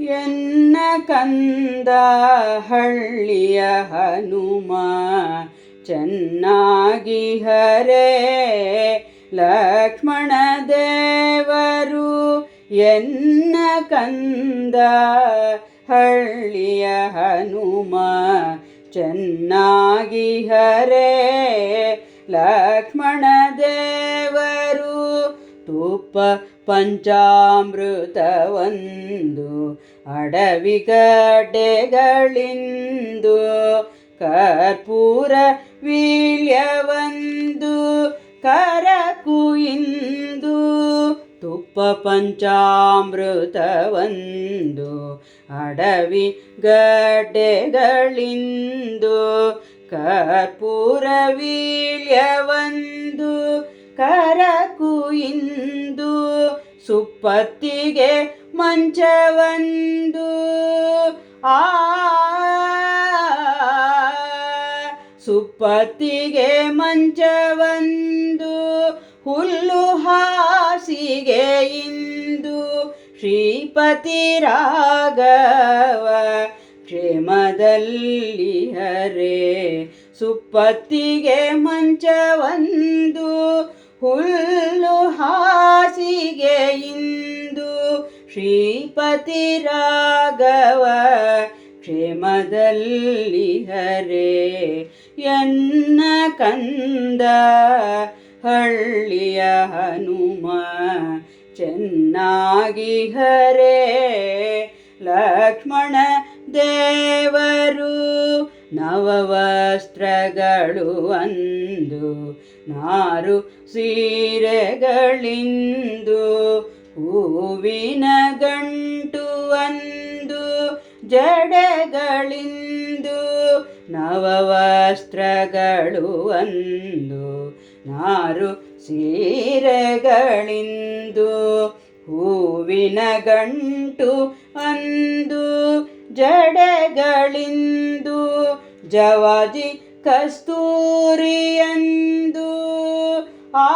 ಎನ್ನ ಕಂದ ಹಳ್ಳಿಯ ಹನುಮ, ಚೆನ್ನಾಗಿ ಹರೇ ಲಕ್ಷ್ಮಣ ದೇವರು. ಎನ್ನ ಕಂದ ಹಳ್ಳಿಯ ಹನುಮ, ಚೆನ್ನಾಗಿ ಹರೇ ಲಕ್ಷ್ಮಣ ತುಪ್ಪ ಪಂಚಾಮೃತವೊಂದು ಅಡವಿಗಡೆಗಳಿಂದು ಕರ್ಪೂರ ವೀಳ್ಯವೊಂದು ಕರಕು ಇಂದು ತುಪ್ಪ ಪಂಚಾಮೃತವೊಂದು ಅಡವಿ ಗಡ್ಡೆಗಳಿಂದು ಕರ್ಪೂರ ವೀಳ್ಯವೊಂದು ಕರಕು ಇಂದು ಸುಪ್ಪತ್ತಿಗೆ ಮಂಚವಂದು. ಆ ಸುಪ್ಪತ್ತಿಗೆ ಮಂಚವಂದು ಹುಲ್ಲು ಹಾಸಿಗೆ ಇಂದು. ಶ್ರೀಪತಿ ರಾಘವ ಕ್ಷೇಮದಲ್ಲಿ ಹರೇ ಸುಪ್ಪತ್ತಿಗೆ ಮಂಚವೊಂದು. ಹುಲ್ಲು ಹಾಸಿಗೆ ಇಂದು ಶ್ರೀಪತಿ ರಾಘವ ಕ್ಷೇಮದಲ್ಲಿ ಹರೇ ಎನ್ನ ಕಂದ ಹಳ್ಳಿಯ ಹನುಮ ಚೆನ್ನಾಗಿ ಹರೇ ಲಕ್ಷ್ಮಣ ದೇವರು ನವವಸ್ತ್ರಗಳು ಅಂದು, ನಾರು ಸೀರೆಗಳಿಂದು, ಹೂವಿನ ಗಂಟು ಅಂದು, ಜಡೆಗಳಿಂದು, ನವವಸ್ತ್ರಗಳು ಅಂದು, ನಾರು ಸೀರೆಗಳಿಂದು, ಹೂವಿನ ಗಂಟು ಅಂದು, ಜಡೆಗಳಿಂದು ಜವಾಜಿ ಕಸ್ತೂರಿಯಂದು ಆ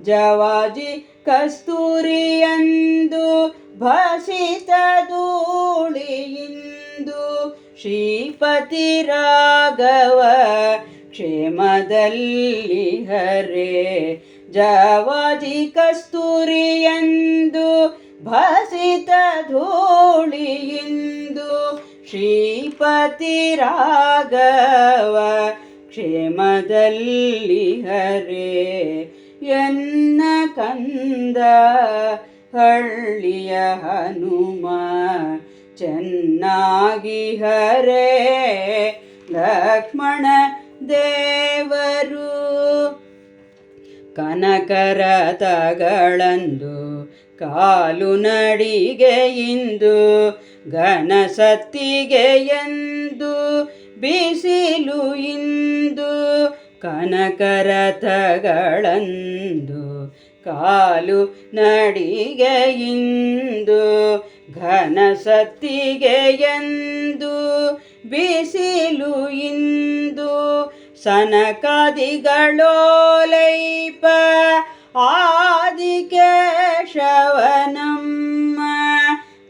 ಜವಾಜಿ ಕಸ್ತೂರಿಯಂದು ಭಸಿತ ಧೂಳಿಯಿಂದು ಶ್ರೀಪತಿ ರಾಘವ ಕ್ಷೇಮದಲ್ಲಿ ಹರೇ. ಜವಾಜಿ ಕಸ್ತೂರಿಯಂದು ಭಸಿತ ಧೂಳಿಯಿಂದು ಶ್ರೀಪತಿ ರಾಘವ ಕ್ಷೇಮದಲ್ಲಿ ಹರೇ ಎನ್ನ ಕಂದ ಹಳ್ಳಿಯ ಹನುಮ ಚೆನ್ನಾಗಿ ಹರೇ ಲಕ್ಷ್ಮಣ ದೇವರು ಕನಕರತಗಳಂದು ಕಾಲು ನಡಿಗೆಯಿಂದು ಘನ ಸತ್ತಿಗೆಯೆಂದು ಬಿಸಿಲು ಇಂದು ಕನಕರಥಗಳಂದು ಕಾಲು ನಡಿಗೆ ಇಂದು, ಘನ ಸತ್ತಿಗೆಯೆಂದು ಬಿಸಿಲು ಇಂದು ಸನಕಾದಿಗಳೋಲೈಪ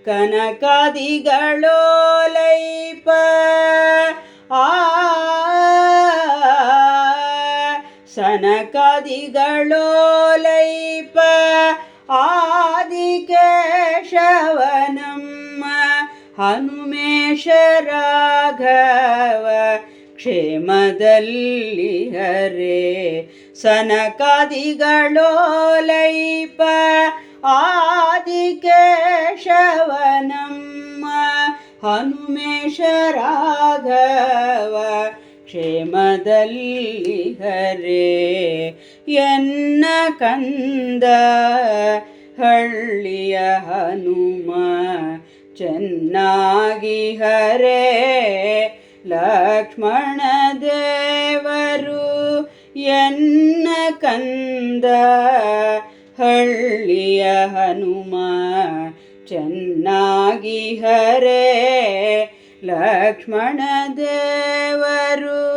ಕನಕಾದಿಗಳೋಲೈಪ. ಆ ಸನಕಾದಿಗಳೋಲೈಪ. ಆದಿಕೇಶವನಮ್ಮ ಹನುಮೇಶ ರಾಘವ ಕ್ಷೇಮದಲ್ಲಿ ಹರೇ. ಸನಕಾದಿಗಳೋಲೈಪ. ಆದಿಕೇಶವನಮ್ಮ ಹನುಮೇಶ ರಾಘವ ಕ್ಷೇಮದಲ್ಲಿ ಹರೇ ಎನ್ನ ಕಂದ ಹಳ್ಳಿಯ ಹನುಮ ಚೆನ್ನಾಗಿ ಹರೇ ಲಕ್ಷ್ಮಣ ದೇವರು ಎನ್ನ ಕಂದ ಹಳ್ಳಿಯ ಹನುಮ ಚೆನ್ನಾಗಿ ಹರೇ ಲಕ್ಷ್ಮಣ ದೇವರು.